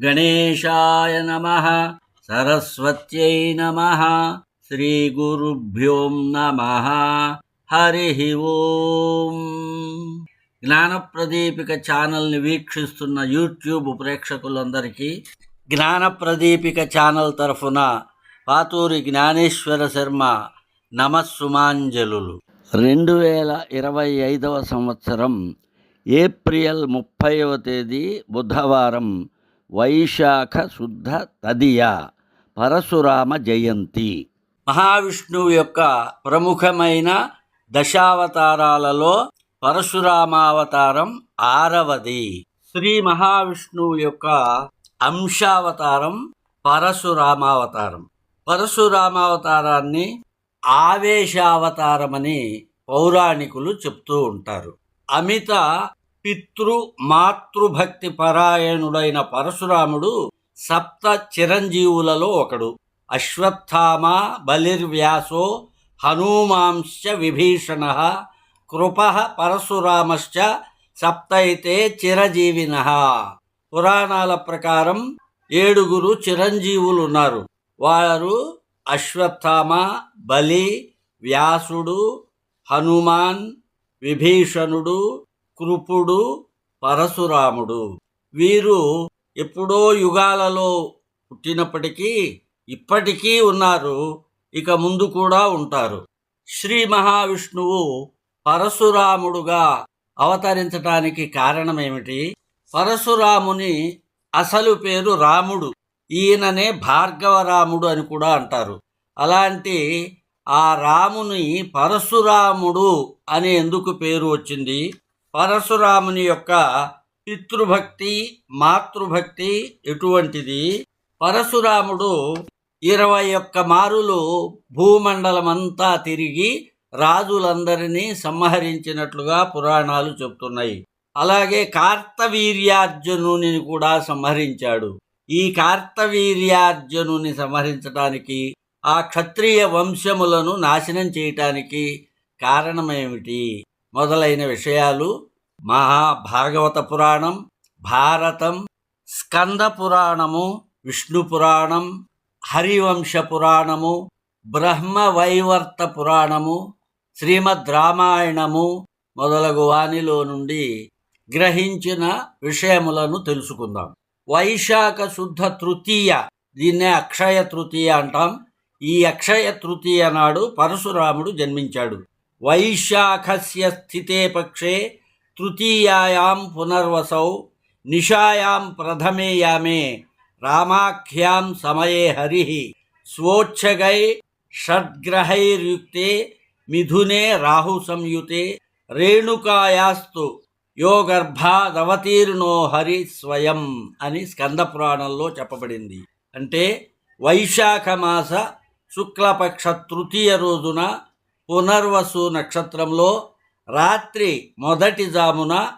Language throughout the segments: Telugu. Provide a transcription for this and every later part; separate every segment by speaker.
Speaker 1: గణేశాయ నమ. సరస్వత్యై నమ. శ్రీగురుభ్యో నమ. హరి ఓం. జ్ఞానప్రదీపిక ఛానల్ని వీక్షిస్తున్న యూట్యూబ్ ప్రేక్షకులందరికీ జ్ఞానప్రదీపిక ఛానల్ తరఫున పాతూరి జ్ఞానేశ్వర శర్మ నమస్సుమాంజలు రెండు వేల ఇరవై ఐదవ సంవత్సరం ఏప్రిల్ ముప్పైవ తేదీ బుధవారం వైశాఖ శుద్ధ తదియ పరశురామ జయంతి. మహావిష్ణువు యొక్క ప్రముఖమైన దశావతారాలలో పరశురామావతారం ఆరవది. శ్రీ మహావిష్ణువు యొక్క అంశావతారం పరశురామావతారం. పరశురామావతారాన్ని ఆవేశావతారమని పౌరాణికులు చెప్తూ ఉంటారు. అమిత పితృ మాతృభక్తి పరాయణుడైన పరశురాముడు సప్త చిరంజీవులలో ఒకడు. అశ్వత్థామ బలిర్వ్యాసో హనుమాంశ్చ విభీషణ కృప పరశురామశ్చ సప్తైతే చిరజీవిన. పురాణాల ప్రకారం ఏడుగురు చిరంజీవులు ఉన్నారు వారు అశ్వత్థామ బలి వ్యాసుడు హనుమాన్ విభీషణుడు కృపుడు పరశురాముడు. వీరు ఎప్పుడో యుగాలలో పుట్టినప్పటికీ ఇప్పటికీ ఉన్నారు. ఇక ముందు కూడా ఉంటారు. శ్రీ మహావిష్ణువు పరశురాముడుగా అవతరించటానికి కారణమేమిటి? పరశురాముని అసలు పేరు రాముడు. ఈయననే భార్గవరాముడు అని కూడా అంటారు. అలాంటి ఆ రాముని పరశురాముడు అని ఎందుకు పేరు వచ్చింది? పరశురాముని యొక్క పితృభక్తి మాతృభక్తి ఎటువంటిది? పరశురాముడు ఇరవై ఒక్క మారులు భూమండలమంతా తిరిగి రాజులందరినీ సంహరించినట్లుగా పురాణాలు చెప్తున్నాయి. అలాగే కార్తవీర్యార్జునుని కూడా సంహరించాడు. ఈ కార్తవీర్యార్జునుని సంహరించడానికి ఆ క్షత్రియ వంశములను నాశనం చేయటానికి కారణమేమిటి? మొదలైన విషయాలు మహాభాగవత పురాణం భారతం స్కంద పురాణము విష్ణు పురాణం హరివంశ పురాణము బ్రహ్మవైవర్త పురాణము శ్రీమద్ రామాయణము మొదలగు వానిలో నుండి గ్రహించిన విషయములను తెలుసుకుందాం. వైశాఖ శుద్ధ తృతీయ దీన్నే అక్షయ తృతీయ అంటాం. ఈ అక్షయ తృతీయ నాడు పరశురాముడు జన్మించాడు. వైశాఖస్య స్థితే పక్షే తృతీయాయాం పునర్వసౌ నిశాయాం ప్రథమేయామే రామాఖ్యాం సమయే హరి స్వోచ్ఛగై షడ్గ్రహైర్యుక్తే మిథునే రాహు సంయుతే రేణుకాయాస్తు యోగర్భాదవతీర్ణో హరి స్వయం అని స్కందపురాణంలో చెప్పబడింది. అంటే వైశాఖ మాస శుక్లపక్ష తృతీయ రోజున పునర్వసు నక్షత్రంలో రాత్రి మొదటి జామున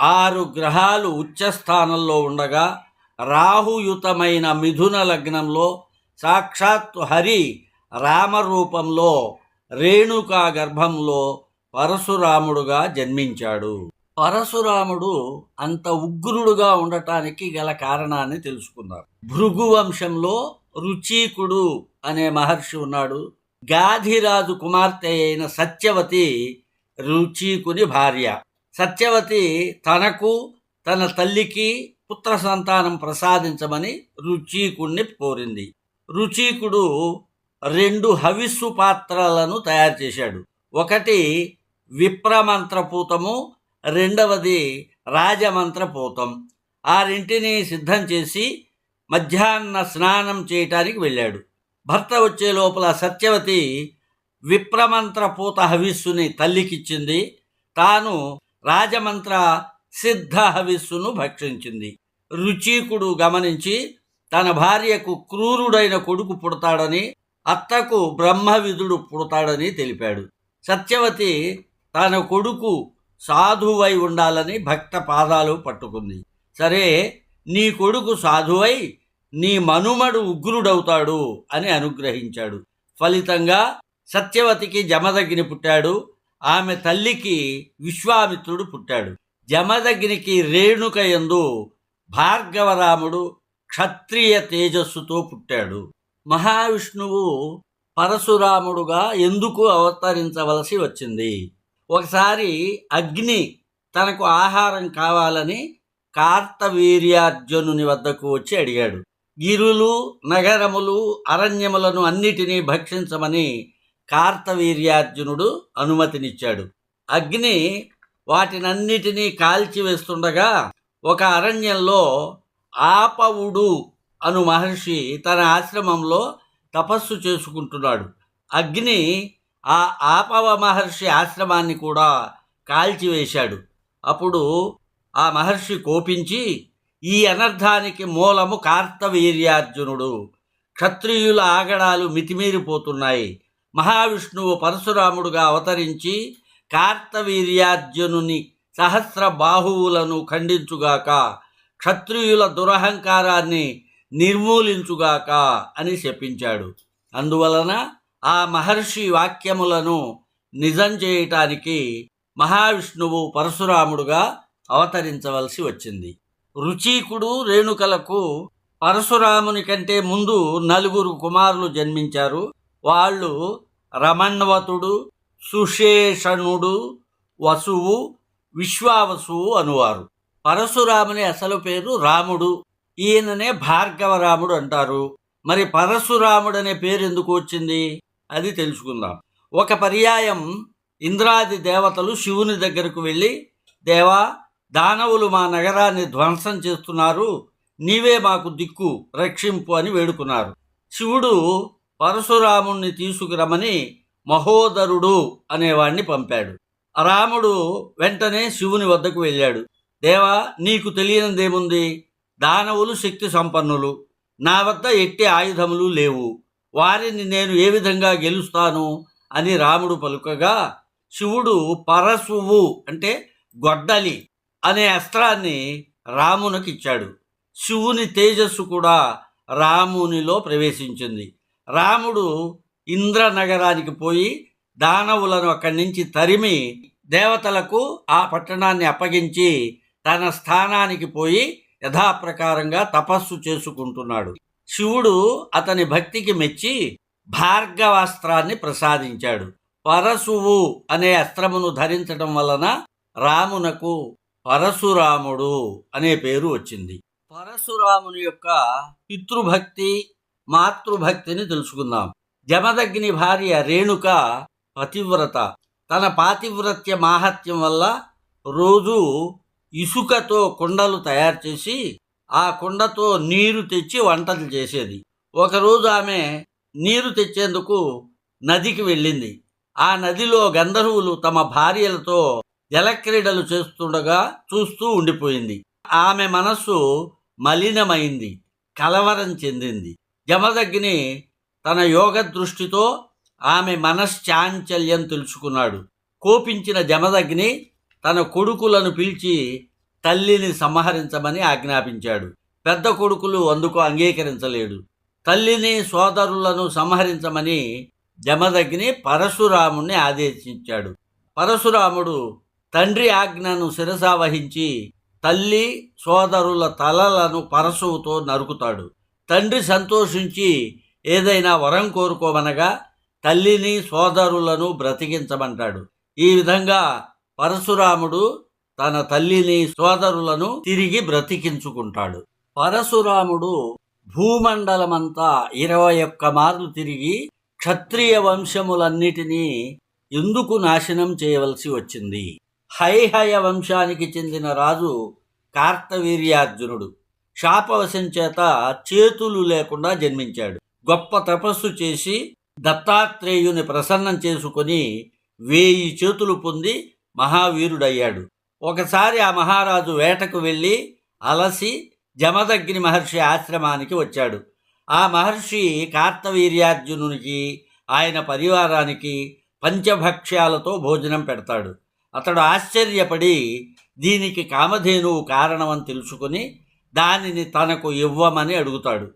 Speaker 1: ఆరు గ్రహాలు ఉచ్చస్థానంలో ఉండగా రాహుయుతమైన మిథున లగ్నంలో సాక్షాత్తు హరి రామరూపంలో రేణుకా గర్భంలో పరశురాముడుగా జన్మించాడు. పరశురాముడు అంత ఉగ్రుడుగా ఉండటానికి గల కారణాన్ని తెలుసుకున్నారు. భృగు వంశంలో రుచీకుడు అనే మహర్షి ఉన్నాడు. గాధిరాజు కుమార్తె అయిన సత్యవతి రుచీకుని భార్య. సత్యవతి తనకు తన తల్లికి పుత్ర సంతానం ప్రసాదించమని రుచీకుణ్ణి కోరింది. రుచీకుడు రెండు హవిస్సు పాత్రలను తయారు చేశాడు. ఒకటి విప్రమంత్రపూతము రెండవది రాజమంత్రపూతం. ఆ రెంటిని సిద్ధం చేసి మధ్యాహ్న స్నానం చేయటానికి వెళ్ళాడు. భర్త వచ్చే లోపల సత్యవతి విప్రమంత్రపూత హవిస్సుని తల్లికిచ్చింది. తాను రాజమంత్ర సిద్ధ హవిస్సును భక్షించింది. రుచీకుడు గమనించి తన భార్యకు క్రూరుడైన కొడుకు పుడతాడని అత్తకు బ్రహ్మవిధుడు పుడతాడని తెలిపాడు. సత్యవతి తన కొడుకు సాధువై ఉండాలని భక్త పాదాలు పట్టుకుంది. సరే నీ కొడుకు సాధువై నీ మనుమడు ఉగ్రుడవుతాడు అని అనుగ్రహించాడు. ఫలితంగా సత్యవతికి జమదగ్ని పుట్టాడు. ఆమె తల్లికి విశ్వామిత్రుడు పుట్టాడు. జమదగ్నికి రేణుక యందు భార్గవరాముడు క్షత్రియ తేజస్సుతో పుట్టాడు. మహావిష్ణువు పరశురాముడుగా ఎందుకు అవతరించవలసి వచ్చింది? ఒకసారి అగ్ని తనకు ఆహారం కావాలని కార్తవీర్యార్జునుని వద్దకు వచ్చి అడిగాడు. గిరులు నగరములు అరణ్యములను అన్నిటినీ భక్షించమని కార్తవీర్యార్జునుడు అనుమతినిచ్చాడు. అగ్ని వాటినన్నిటినీ కాల్చివేస్తుండగా ఒక అరణ్యంలో ఆపవుడు అను మహర్షి తన ఆశ్రమంలో తపస్సు చేసుకుంటున్నాడు. అగ్ని ఆ ఆపవ మహర్షి ఆశ్రమాన్ని కూడా కాల్చివేశాడు. అప్పుడు ఆ మహర్షి కోపించి ఈ అనర్థానికి మూలము కార్తవీర్యార్జునుడు. క్షత్రియుల ఆగడాలు మితిమీరిపోతున్నాయి. మహావిష్ణువు పరశురాముడుగా అవతరించి కార్తవీర్యార్జునుని సహస్ర బాహువులను ఖండించుగాక క్షత్రియుల దురహంకారాన్ని నిర్మూలించుగాక అని శపించాడు. అందువలన ఆ మహర్షి వాక్యములను నిజం చేయటానికి మహావిష్ణువు పరశురాముడుగా అవతరించవలసి వచ్చింది. రుచీకుడు రేణుకలకు పరశురాముని కంటే ముందు నలుగురు కుమారులు జన్మించారు. వాళ్ళు రమణవతుడు సుశేషణుడు వసువు విశ్వావసువు అనువారు. పరశురాముని అసలు పేరు రాముడు. ఈయననే భార్గవరాముడు అంటారు. మరి పరశురాముడు అనే పేరు ఎందుకు వచ్చింది? అది తెలుసుకుందాం. ఒక పర్యాయం ఇంద్రాది దేవతలు శివుని దగ్గరకు వెళ్ళి దేవా దానవులు మా నగరాన్ని ధ్వంసం చేస్తున్నారు. నీవే మాకు దిక్కు రక్షింపు అని వేడుకున్నారు. శివుడు పరశురాముణ్ణి తీసుకురమని మహోదరుడు అనేవాణ్ణి పంపాడు. రాముడు వెంటనే శివుని వద్దకు వెళ్ళాడు. దేవా నీకు తెలియనిదేముంది? దానవులు శక్తి సంపన్నులు. నా వద్ద ఎట్టి ఆయుధములు లేవు. వారిని నేను ఏ విధంగా గెలుస్తాను? అని రాముడు పలుకగా శివుడు పరశువు అంటే గొడ్డలి. అనే అస్త్రాన్ని రామునికి ఇచ్చాడు. శివుని తేజస్సు కూడా రామునిలో ప్రవేశించింది. రాముడు ఇంద్రనగరానికి పోయి దానవులను అక్కడి నుంచి తరిమి దేవతలకు ఆ పట్టణాన్ని అప్పగించి తన స్థానానికి పోయి యథాప్రకారంగా తపస్సు చేసుకుంటున్నాడు. శివుడు అతని భక్తికి మెచ్చి భార్గవాస్త్రాన్ని ప్రసాదించాడు. పరశువు అనే అస్త్రమును ధరించడం వలన రామునకు పరశురాముడు అనే పేరు వచ్చింది. పరశురాముని యొక్క పితృభక్తి మాతృభక్తిని తెలుసుకుందాం. జమదగ్ని భార్య రేణుక పతివ్రత. తన పాతివ్రత్య మాహత్యం వల్ల రోజు ఇసుకతో కుండలు తయారు చేసి ఆ కుండతో నీరు తెచ్చి వంటలు చేసేది. ఒకరోజు ఆమె నీరు తెచ్చేందుకు నదికి వెళ్ళింది. ఆ నదిలో గంధర్వులు తమ భార్యలతో జలక్రీడలు చేస్తుండగా చూస్తూ ఉండిపోయింది. ఆమె మనస్సు మలినమైంది కలవరం చెందింది. జమదగ్ని తన యోగ దృష్టితో ఆమె మనశ్చాంచల్యం తెలుసుకున్నాడు. కోపించిన జమదగ్ని తన కొడుకులను పిలిచి తల్లిని సంహరించమని ఆజ్ఞాపించాడు. పెద్ద కొడుకులు అందుకు అంగీకరించలేడు. తల్లిని సోదరులను సంహరించమని జమదగ్ని పరశురాముణ్ణి ఆదేశించాడు. పరశురాముడు తండ్రి ఆజ్ఞను శిరసావహించి తల్లి సోదరుల తలలను పరశువుతో నరుకుతాడు. తండ్రి సంతోషించి ఏదైనా వరం కోరుకోమనగా తల్లిని సోదరులను బ్రతికించమంటాడు. ఈ విధంగా పరశురాముడు తన తల్లిని సోదరులను తిరిగి బ్రతికించుకుంటాడు. పరశురాముడు భూమండలమంతా ఇరవై ఒక్క మార్లు తిరిగి క్షత్రియ వంశములన్నిటినీ ఎందుకు నాశనం చేయవలసి వచ్చింది? హైహయ వంశానికి చెందిన రాజు కార్తవీర్యార్జునుడు. శాపవశం చేత చేతులు లేకుండా జన్మించాడు. గొప్ప తపస్సు చేసి దత్తాత్రేయుని ప్రసన్నం చేసుకొని వేయి చేతులు పొంది మహావీరుడయ్యాడు. ఒకసారి ఆ మహారాజు వేటకు వెళ్ళి అలసి జమదగ్ని మహర్షి ఆశ్రమానికి వచ్చాడు. ఆ మహర్షి కార్తవీర్యార్జునునికి ఆయన పరివారానికి పంచభక్ష్యాలతో భోజనం పెడతాడు. అతడు ఆశ్చర్యపడి దీనికి కామధేనువు కారణమని తెలుసుకుని దానిని తనకు ఇవ్వమని అడుగుతాడు.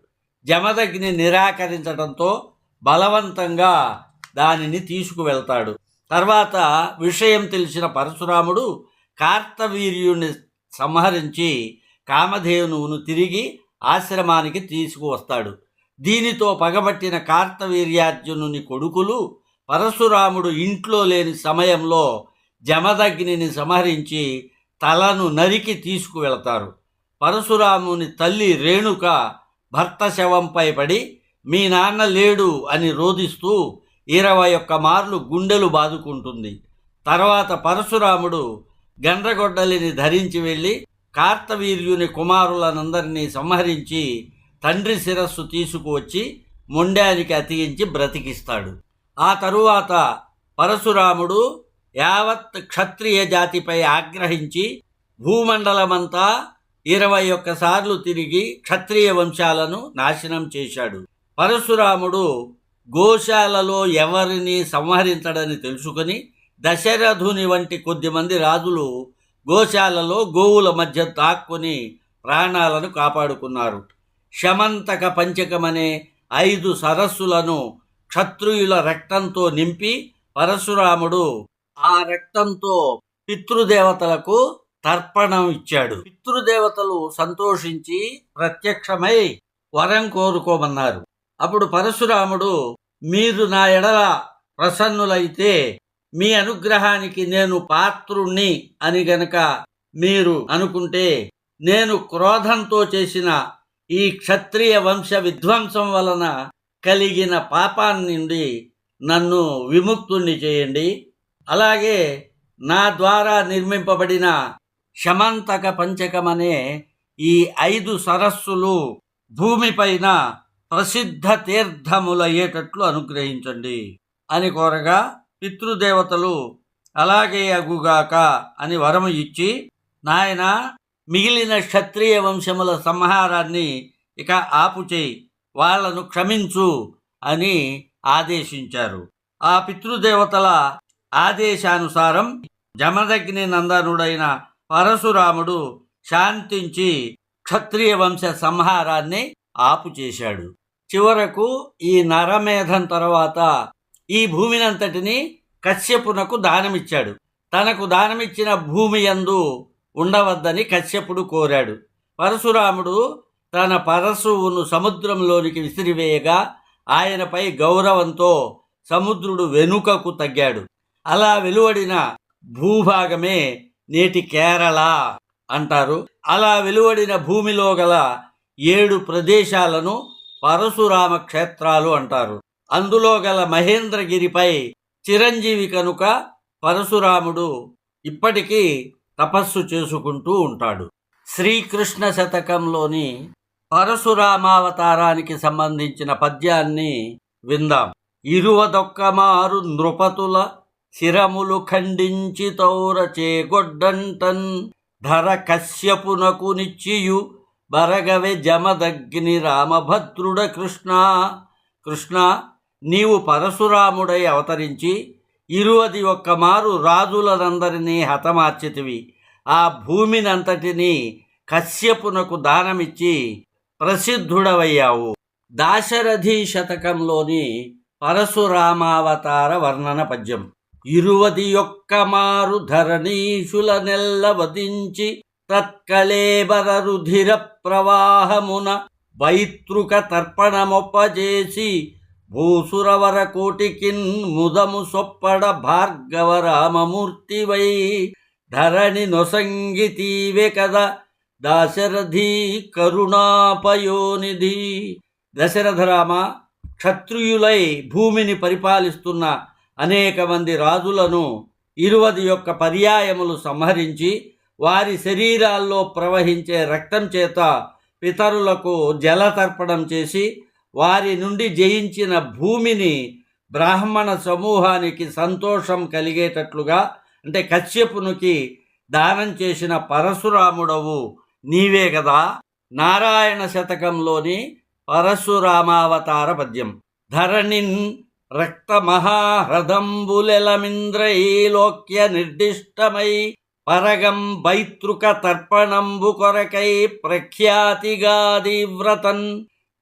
Speaker 1: జమదగ్ని నిరాకరించడంతో బలవంతంగా దానిని తీసుకువెళ్తాడు. తర్వాత విషయం తెలిసిన పరశురాముడు కార్తవీర్యుని సంహరించి కామధేనువును తిరిగి ఆశ్రమానికి తీసుకువస్తాడు. దీనితో పగబట్టిన కార్తవీర్యార్జునుని కొడుకులు పరశురాముడు ఇంట్లో లేని సమయంలో జమదగ్నిని సంహరించి తలను నరికి తీసుకువెళతారు. పరశురాముని తల్లి రేణుక భర్త శవంపై పడి మీ నాన్న లేడు అని రోదిస్తూ ఇరవై ఒక్క మార్లు గుండెలు బాదుకుంటుంది. తర్వాత పరశురాముడు గండ్రగొడ్డలిని ధరించి వెళ్ళి కార్తవీర్యుని కుమారులనందరినీ సంహరించి తండ్రి శిరస్సు తీసుకువచ్చి మొండానికి అతికించి బ్రతికిస్తాడు. ఆ తరువాత పరశురాముడు యావత్ క్షత్రియ జాతిపై ఆగ్రహించి భూమండలమంతా ఇరవై ఒక్కసార్లు తిరిగి క్షత్రియ వంశాలను నాశనం చేశాడు. పరశురాముడు గోశాలలో ఎవరిని సంహరించడని తెలుసుకుని దశరథుని వంటి కొద్దిమంది రాజులు గోశాలలో గోవుల మధ్య తాక్కుని ప్రాణాలను కాపాడుకున్నారు. శమంతక పంచకమనే ఐదు సరస్సులను క్షత్రియుల రక్తంతో నింపి పరశురాముడు ఆ రక్తంతో పితృదేవతలకు తర్పణం ఇచ్చాడు. పితృదేవతలు సంతోషించి ప్రత్యక్షమై వరం కోరుకోమన్నారు. అప్పుడు పరశురాముడు మీరు నా ఎడల ప్రసన్నులైతే మీ అనుగ్రహానికి నేను పాత్రుణ్ణి అని గనక మీరు అనుకుంటే నేను క్రోధంతో చేసిన ఈ క్షత్రియ వంశ విధ్వంసం వలన కలిగిన పాపాన్ని నుండి నన్ను విముక్తుణ్ణి చేయండి. అలాగే నా ద్వారా నిర్మింపబడిన శమంతక పంచకమనే ఈ ఐదు సరస్సులు భూమిపైన ప్రసిద్ధ తీర్థములయ్యేటట్లు అనుగ్రహించండి అని కోరగా పితృదేవతలు అలాగే అగుగాక అని వరము ఇచ్చి నాయన మిగిలిన క్షత్రియ వంశముల సంహారాన్ని ఇక ఆపుచేయి వాళ్ళను క్షమించు అని ఆదేశించారు. ఆ పితృదేవతల ఆదేశానుసారం జమదగ్ని నందనుడైన పరశురాముడు శాంతించి క్షత్రియ వంశ సంహారాన్ని ఆపు చేశాడు. చివరకు ఈ నరమేధం తర్వాత ఈ భూమినంతటిని కశ్యపునకు దానమిచ్చాడు. తనకు దానమిచ్చిన భూమి యందు ఉండవద్దని కశ్యపుడు కోరాడు. పరశురాముడు తన పరశువును సముద్రంలోనికి విసిరివేయగా ఆయనపై గౌరవంతో సముద్రుడు వెనుకకు తగ్గాడు. అలా వెలువడిన భూభాగమే నేటి కేరళ అంటారు. అలా వెలువడిన భూమిలో గల ఏడు ప్రదేశాలను పరశురామ క్షేత్రాలు అంటారు. అందులో గల మహేంద్రగిరిపై చిరంజీవి కనుక పరశురాముడు ఇప్పటికీ తపస్సు చేసుకుంటూ ఉంటాడు. శ్రీకృష్ణ శతకంలోని పరశురామావతారానికి సంబంధించిన పద్యాన్ని విందాం. ఇరువదొక్కమారు నృపతుల శిరములు ఖండించి తౌర చేగొడ్డంటన్ ధర కశ్యపునకు నిచ్చియు బరగవె జమదగ్ని రామభద్రుడ కృష్ణ. కృష్ణ నీవు పరశురాముడై అవతరించి ఇరువది ఒక్క మారు రాజులనందరినీ హతమార్చితివి. ఆ భూమినంతటినీ కశ్యపునకు దానమిచ్చి ప్రసిద్ధుడవయ్యావు. దాశరథి శతకంలోని పరశురామావతార వర్ణన పద్యం. ఇరువది యొక్క మారు ధరణీషుల నెల్ల వదించి తత్కళేబర రుధిర ప్రవాహమున వైతృక తర్పణమొప్పజేసి భూసురవర కోటికిన్ ముదము సొప్పడ భార్గవ రామమూర్తివై ధరణి నొసంగితీవే కదా దాశరథి కరుణాపయోనిధి. దశరథరామ క్షత్రియులై భూమిని పరిపాలిస్తున్న అనేక మంది రాజులను ఇరువది యొక్క పర్యాయములు సంహరించి వారి శరీరాల్లో ప్రవహించే రక్తం చేత పితరులకు జలతర్పణం చేసి వారి నుండి జయించిన భూమిని బ్రాహ్మణ సమూహానికి సంతోషం కలిగేటట్లుగా అంటే కశ్యపునికి దానం చేసిన పరశురాముడవు నీవే కదా నారాయణ శతకంలోని పరశురామావతార పద్యం. ధరణిన్ రక్తమహాహృదంబులెలమింద్రైలోక్య నిర్దిష్టమై పరగం వైతృక తర్పణంబు కొరకై ప్రఖ్యాతిగాదివ్రతన్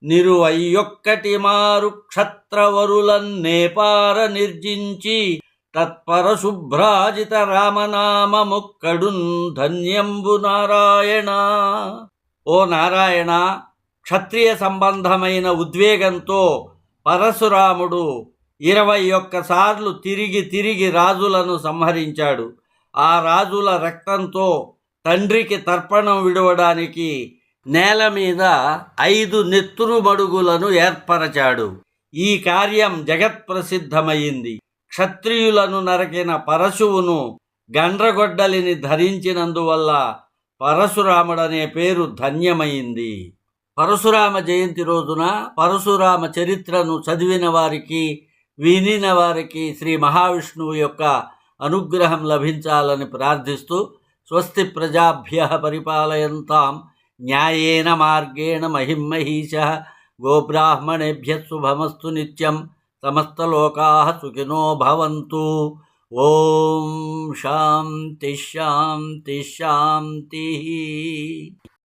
Speaker 1: నిరువయ్యొక్కటి మారు క్షత్రవరులన్ నేపార నిర్జించి తత్పరశుభ్రాజిత రామనామముక్కడున్ ధన్యంబు నారాయణ. ఓ నారాయణ క్షత్రియ సంబంధమైన ఉద్వేగంతో పరశురాముడు ఇరవై ఒక్కసార్లు తిరిగి తిరిగి రాజులను సంహరించాడు. ఆ రాజుల రక్తంతో తండ్రికి తర్పణం విడవడానికి నేల మీద ఐదు నెత్తురు మడుగులను ఏర్పరచాడు. ఈ కార్యం జగత్ప్రసిద్ధమైంది. క్షత్రియులను నరకిన పరశువును గండ్రగొడ్డలిని ధరించినందువల్ల పరశురాముడనే పేరు ధన్యమైంది. పరశురామ జయంతి రోజున పరశురామ చరిత్రను చదివిన వారికి వినిన వారికి శ్రీ మహావిష్ణువు యొక్క అనుగ్రహం లభించాలని ప్రార్థిస్తూ స్వస్తి ప్రజాభ్య పరిపాలయంతాం న్యాయేన మార్గేణ మహిమహీశ గోబ్రాహ్మణేభ్య శుభమస్తు నిత్యం సమస్తలోకా సుఖినో భవంతు. ఓం శాంతి శాంతి శాంతి.